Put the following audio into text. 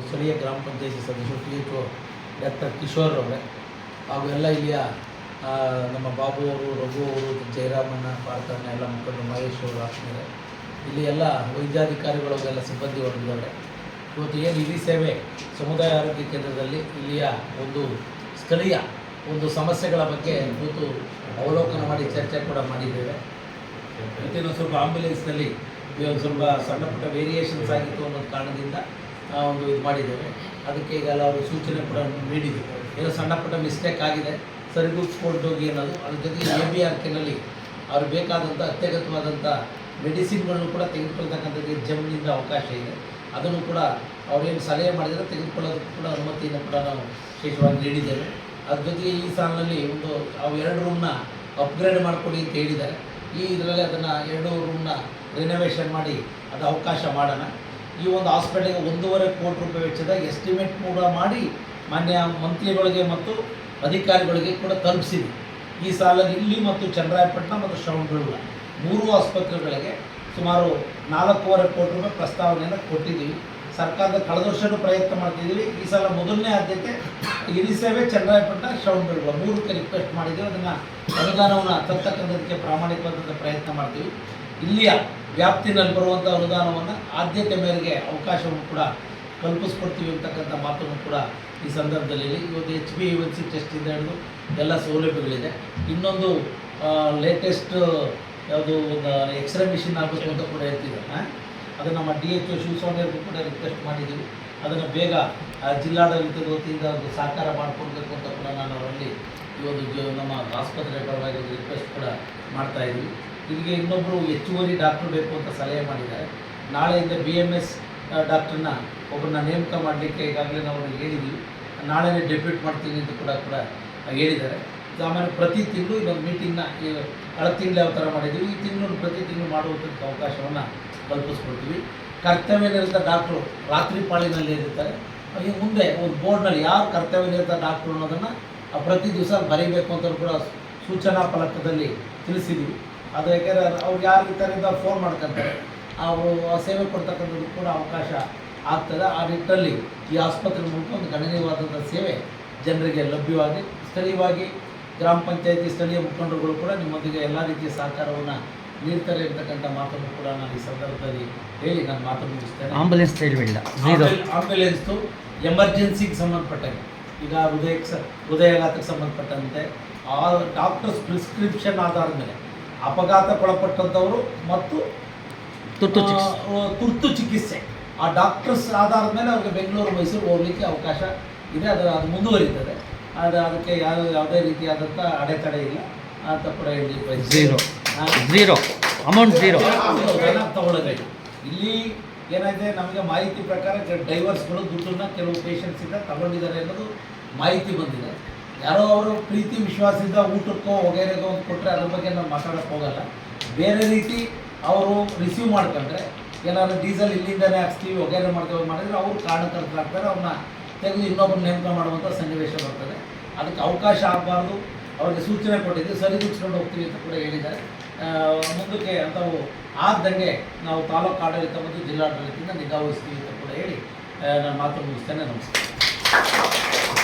ಸ್ಥಳೀಯ ಗ್ರಾಮ ಪಂಚಾಯಿತಿ ಸದಸ್ಯರು ಟಿ ಎಚ್ ಡಾಕ್ಟರ್ ಕಿಶೋರ್ ಅವರೇ ಹಾಗೂ ಎಲ್ಲ ಇಲ್ಲಿಯ ನಮ್ಮ ಬಾಬು ಅವರು, ರಘು ಅವರು, ಜಯರಾಮಣ್ಣ ಪಾರ್ಥಣ್ಣ ಎಲ್ಲ ಮುಖಂಡರು, ಮಹೇಶ್ ಅವರು, ಆತ್ಮೀಯರೇ. ಇಲ್ಲಿ ಎಲ್ಲ ವೈದ್ಯಾಧಿಕಾರಿಗಳು ಎಲ್ಲ ಸಿಬ್ಬಂದಿ ವರ್ಗದವರೇ. ಇವತ್ತು ಏನು ಇಡೀ ಸೇವೆ ಸಮುದಾಯ ಆರೋಗ್ಯ ಕೇಂದ್ರದಲ್ಲಿ ಇಲ್ಲಿಯ ಒಂದು ಸ್ಥಳೀಯ ಒಂದು ಸಮಸ್ಯೆಗಳ ಬಗ್ಗೆ ಕೂತು ಅವಲೋಕನ ಮಾಡಿ ಚರ್ಚೆ ಕೂಡ ಮಾಡಿದ್ದೇವೆ. ಮತ್ತೇನು ಸ್ವಲ್ಪ ಆಂಬ್ಯುಲೆನ್ಸ್ನಲ್ಲಿ ಒಂದು ಸ್ವಲ್ಪ ಸಣ್ಣ ಪುಟ್ಟ ವೇರಿಯೇಷನ್ಸ್ ಆಗಿತ್ತು ಅನ್ನೋ ಕಾರಣದಿಂದ ಒಂದು ಇದು ಮಾಡಿದ್ದೇವೆ. ಅದಕ್ಕೆ ಈಗ ಅವರು ಸೂಚನೆ ಕೂಡ ನೀಡಿದ್ದೇವೆ. ಏನೋ ಸಣ್ಣ ಪುಟ್ಟ ಮಿಸ್ಟೇಕ್ ಆಗಿದೆ. ಸರಿದೂಗಿಸ್ಕೊಂಡು ಹೋಗಿ ಅನ್ನೋದು. ಅದ್ರ ಜೊತೆಗೆ ಎ ಬಿ ಆರ್ ಕೆನಲ್ಲಿ ಅವ್ರಿಗೆ ಬೇಕಾದಂಥ ಅತ್ಯಗತ್ಯವಾದಂಥ ಮೆಡಿಸಿನ್ಗಳನ್ನು ಕೂಡ ತೆಗೆದುಕೊಳ್ತಕ್ಕಂಥದ್ದು ಜಮೀನಿಂದ ಅವಕಾಶ ಇದೆ. ಅದನ್ನು ಕೂಡ ಅವ್ರೇನು ಸಲಹೆ ಮಾಡಿದರೆ ತೆಗೆದುಕೊಳ್ಳೋದಕ್ಕೆ ಕೂಡ ಅನುಮತಿಯನ್ನು ಕೂಡ ನಾವು ವಿಶೇಷವಾಗಿ ನೀಡಿದ್ದೇವೆ. ಅದ್ರ ಜೊತೆಗೆ ಈ ಸಾಲಿನಲ್ಲಿ ಒಂದು ಎರಡು ರೂಮ್ನ ಅಪ್ಗ್ರೇಡ್ ಮಾಡಿಕೊಡಿ ಅಂತ ಹೇಳಿದ್ದಾರೆ. ಈ ಇದರಲ್ಲಿ ಅದನ್ನು ಎರಡು ರೂಮ್ನ ರಿನೋವೇಷನ್ ಮಾಡಿ ಅದು ಅವಕಾಶ ಮಾಡೋಣ. ಈ ಒಂದು ಹಾಸ್ಪಿಟಲ್ಗೆ ಒಂದೂವರೆ ಕೋಟಿ ರೂಪಾಯಿ ವೆಚ್ಚದ ಎಸ್ಟಿಮೇಟ್ ಕೂಡ ಮಾಡಿ ಮಾನ್ಯ ಮಂತ್ರಿಗಳಿಗೆ ಮತ್ತು ಅಧಿಕಾರಿಗಳಿಗೆ ಕೂಡ ತಲುಪಿಸಿದೆ. ಈ ಸಾಲಲ್ಲಿ ಇಲ್ಲಿ ಮತ್ತು ಚನ್ನರಾಯಪಟ್ಟಣ ಮತ್ತು ಶ್ರವಣಬೆಳಗೊಳ ಮೂರು ಆಸ್ಪತ್ರೆಗಳಿಗೆ ಸುಮಾರು ನಾಲ್ಕೂವರೆ ಕೋಟಿ ರೂಪಾಯಿ ಪ್ರಸ್ತಾವನೆಯನ್ನು ಕೊಟ್ಟಿದ್ದೀವಿ. ಸರ್ಕಾರದ ಕಳೆದ ವರ್ಷನೂ ಪ್ರಯತ್ನ ಮಾಡ್ತಿದ್ದೀವಿ. ಈ ಸಲ ಮೊದಲನೇ ಆದ್ಯತೆ ಹಿರಿ ಸೇವೆ ಚನ್ನರಾಯಪಟ್ಟಣ, ಶ್ರವಣಬೆಳಗೊಳ ಮೂರಕ್ಕೆ ರಿಕ್ವೆಸ್ಟ್ ಮಾಡಿದ್ದೀವಿ. ಅದನ್ನು ಅನುದಾನವನ್ನು ತರ್ತಕ್ಕಂಥದಕ್ಕೆ ಪ್ರಾಮಾಣಿಕವಾದಂಥ ಪ್ರಯತ್ನ ಮಾಡ್ತೀವಿ. ಇಲ್ಲಿಯ ವ್ಯಾಪ್ತಿನಲ್ಲಿ ಬರುವಂಥ ಅನುದಾನವನ್ನು ಆದ್ಯತೆ ಮೇರೆಗೆ ಅವಕಾಶವನ್ನು ಕೂಡ ಕಲ್ಪಿಸ್ಕೊಡ್ತೀವಿ ಅಂತಕ್ಕಂಥ ಮಾತನ್ನು ಕೂಡ ಈ ಸಂದರ್ಭದಲ್ಲಿ. ಇವತ್ತು ಎಚ್ ಬಿ ಎನ್ ಸಿ ಟೆಸ್ಟಿಂದ ಹಿಡಿದು ಎಲ್ಲ ಸೌಲಭ್ಯಗಳಿದೆ. ಇನ್ನೊಂದು ಲೇಟೆಸ್ಟ್ ಯಾವುದು, ಒಂದು ಎಕ್ಸ್ರೇ ಮಿಷಿನ್ ಆಗಬೇಕು ಅಂತ ಕೂಡ ಹೇಳ್ತಿದ್ದೆ ಅದು ನಮ್ಮ ಡಿ ಎಚ್ ಒ ಶಿವಸ್ವಾಮಿಯವ್ರಿಗೂ ಕೂಡ ರಿಕ್ವೆಸ್ಟ್ ಮಾಡಿದ್ದೀವಿ. ಅದನ್ನು ಬೇಗ ಜಿಲ್ಲಾಡಳಿತದ ವತಿಯಿಂದ ಒಂದು ಸಹಕಾರ ಮಾಡಿಕೊಡ್ಬೇಕು ಅಂತ ಕೂಡ ನಾನು ಅವರಲ್ಲಿ ಈ ಒಂದು ನಮ್ಮ ಆಸ್ಪತ್ರೆ ಪರವಾಗಿ ರಿಕ್ವೆಸ್ಟ್ ಕೂಡ ಮಾಡ್ತಾಯಿದ್ವಿ ಇಲ್ಲಿಗೆ ಇನ್ನೊಬ್ಬರು ಹೆಚ್ಚುವರಿ ಡಾಕ್ಟ್ರು ಬೇಕು ಅಂತ ಸಲಹೆ ಮಾಡಿದ್ದಾರೆ. ನಾಳೆಯಿಂದ ಬಿ ಎಂ ಎಸ್ ಡಾಕ್ಟ್ರನ್ನ ಒಬ್ಬರನ್ನ ನೇಮಕ ಮಾಡಲಿಕ್ಕೆ ಈಗಾಗಲೇ ನಾವು ಹೇಳಿದ್ದೀವಿ ನಾಳೆನೇ ಡೆಪ್ಯೂಟ್ ಮಾಡ್ತೀನಿ ಅಂತ ಕೂಡ ಕೂಡ ಹೇಳಿದ್ದಾರೆ. ಸಾಮಾನ್ಯ ಪ್ರತಿ ತಿಂಗಳು ಇನ್ನೊಂದು ಮೀಟಿಂಗ್ನ ಕಳೆದ ತಿಂಗಳು ಯಾವ ಥರ ಮಾಡಿದ್ದೀವಿ, ಈ ತಿಂಗಳು ಪ್ರತಿ ತಿಂಗಳು ಮಾಡುವಂಥ ಅವಕಾಶವನ್ನು ಕಲ್ಪಿಸ್ಕೊಡ್ತೀವಿ. ಕರ್ತವ್ಯ ನಿರತ ಡಾಕ್ಟ್ರು ರಾತ್ರಿ ಪಾಳಿನಲ್ಲಿ ಇರ್ತಾರೆ. ಈ ಮುಂದೆ ಒಂದು ಬೋರ್ಡ್ನಲ್ಲಿ ಯಾರು ಕರ್ತವ್ಯ ನಿರತ ಡಾಕ್ಟ್ರು ಅನ್ನೋದನ್ನು ಪ್ರತಿ ದಿವಸ ಬರೀಬೇಕು ಅಂತ ಕೂಡ ಸೂಚನಾ ಫಲಕದಲ್ಲಿ ತಿಳಿಸಿದ್ದೀವಿ. ಅದು ಯಾಕೆಂದರೆ ಅವ್ರು ಯಾರು ಇರ್ತಾರೆ ಅಂತ ಫೋನ್ ಮಾಡ್ಕೊಂತಾರೆ ಅವರು ಆ ಸೇವೆ ಕೊಡ್ತಕ್ಕಂಥದ್ದು ಕೂಡ ಅವಕಾಶ ಆಗ್ತದೆ. ಆ ನಿಟ್ಟಲ್ಲಿ ಈ ಆಸ್ಪತ್ರೆ ಮೂಲಕ ಒಂದು ಗಣನೀಯವಾದಂಥ ಸೇವೆ ಜನರಿಗೆ ಲಭ್ಯವಾಗಿ ಸ್ಥಳೀಯವಾಗಿ ಗ್ರಾಮ ಪಂಚಾಯತಿ ಸ್ಥಳೀಯ ಮುಖಂಡರುಗಳು ಕೂಡ ನಿಮ್ಮೊಂದಿಗೆ ಎಲ್ಲ ರೀತಿಯ ಸಹಕಾರವನ್ನು ನೀಡ್ತಾರೆ ಇರ್ತಕ್ಕಂಥ ಮಾತನ್ನು ಕೂಡ ನಾನು ಈ ಸಂದರ್ಭದಲ್ಲಿ ಹೇಳಿ ನಾನು ಮಾತು ಮುಗಿಸ್ತೇನೆ. ಆಂಬುಲೆನ್ಸ್ ಹೇಳಬೇಡ ಝೀರೋ ಆಂಬ್ಯುಲೆನ್ಸು ಎಮರ್ಜೆನ್ಸಿಗೆ ಸಂಬಂಧಪಟ್ಟಂತೆ ಈಗ ಹೃದಯಕ್ಕೆ ಹೃದಯಾಘಾತಕ್ಕೆ ಸಂಬಂಧಪಟ್ಟಂತೆ ಆ ಡಾಕ್ಟರ್ಸ್ ಪ್ರಿಸ್ಕ್ರಿಪ್ಷನ್ ಆಧಾರದ ಮೇಲೆ ಅಪಘಾತಕ್ಕೊಳಪಟ್ಟಂಥವರು ಮತ್ತು ತುರ್ತು ಚಿಕಿತ್ಸೆ. ಆ, ತುರ್ತು ಚಿಕಿತ್ಸೆ. ಆ ಡಾಕ್ಟರ್ಸ್ ಆಧಾರದ ಮೇಲೆ ಅವ್ರಿಗೆ ಬೆಂಗಳೂರು ಮೈಸೂರು ಹೋಗ್ಲಿಕ್ಕೆ ಅವಕಾಶ ಇದೆ. ಅದು ಅದು ಮುಂದುವರಿತದೆ. ಅದು ಅದಕ್ಕೆ ಯಾವ ಯಾವುದೇ ರೀತಿಯಾದಂಥ ಅಡೆತಡೆ ಇಲ್ಲ. ಅಂತ ಕೂಡ ಹೇಳಿ. ಝೀರೋ ಝೀರೋ ಅಮೌಂಟ್ ಝೀರೋ ತಗೊಳ್ಳೋದೇ ಇಲ್ಲಿ ಏನಾಗಿದೆ ನಮಗೆ ಮಾಹಿತಿ ಪ್ರಕಾರ ಡೈವರ್ಸ್ಗಳು ದುಡ್ಡನ್ನ ಕೆಲವು ಪೇಷಂಟ್ಸಿಂದ ತಗೊಂಡಿದ್ದಾರೆ ಅನ್ನೋದು ಮಾಹಿತಿ ಬಂದಿದೆ. ಯಾರೋ ಅವರು ಪ್ರೀತಿ, ವಿಶ್ವಾಸದಿಂದ ಊಟಕ್ಕೋ ಹೊಗೆರೆಗೋ ಕೊಟ್ಟರೆ ಅದ್ರ ಬಗ್ಗೆ ನಾವು ಮಾತಾಡೋಕ್ಕೆ ಹೋಗಲ್ಲ. ಬೇರೆ ರೀತಿ ಅವರು ರಿಸೀವ್ ಮಾಡ್ಕೊಂಡ್ರೆ, ಏನಾದ್ರು ಡೀಸೆಲ್ ಇಲ್ಲಿಂದನೇ ಹಾಕ್ಸ್ತೀವಿ ವಗೈರೆ ಮಾಡ್ತೀವಿ ಮಾಡಿದ್ರೆ ಅವರು ಕಾರಣಕರ್ತರಾಗ್ತಾರೆ ಅವ್ರನ್ನ ತೆಗೆದು ಇನ್ನೊಬ್ಬರು ನೇಮಕ ಮಾಡುವಂಥ ಸನ್ನಿವೇಶ ಬರ್ತದೆ. ಅದಕ್ಕೆ ಅವಕಾಶ ಆಗಬಾರ್ದು. ಅವ್ರಿಗೆ ಸೂಚನೆ ಕೊಟ್ಟಿದ್ದು ಸರಿದೂಗಿಸ್ಕೊಂಡು ಹೋಗ್ತೀವಿ ಅಂತ ಕೂಡ ಹೇಳಿದ್ದಾರೆ. ಮುಂದಕ್ಕೆ ಅಂಥವು ಆದಂಗೆ ನಾವು ತಾಲೂಕು ಆಡಳಿತ ಮತ್ತು ಜಿಲ್ಲಾಡಳಿತದಿಂದ ನಿಗಾವಹಿಸ್ತೀವಿ ಅಂತ ಕೂಡ ಹೇಳಿ ನಾನು ಮಾತು ಮುಗಿಸ್ತೇನೆ. ನಮಸ್ಕಾರ.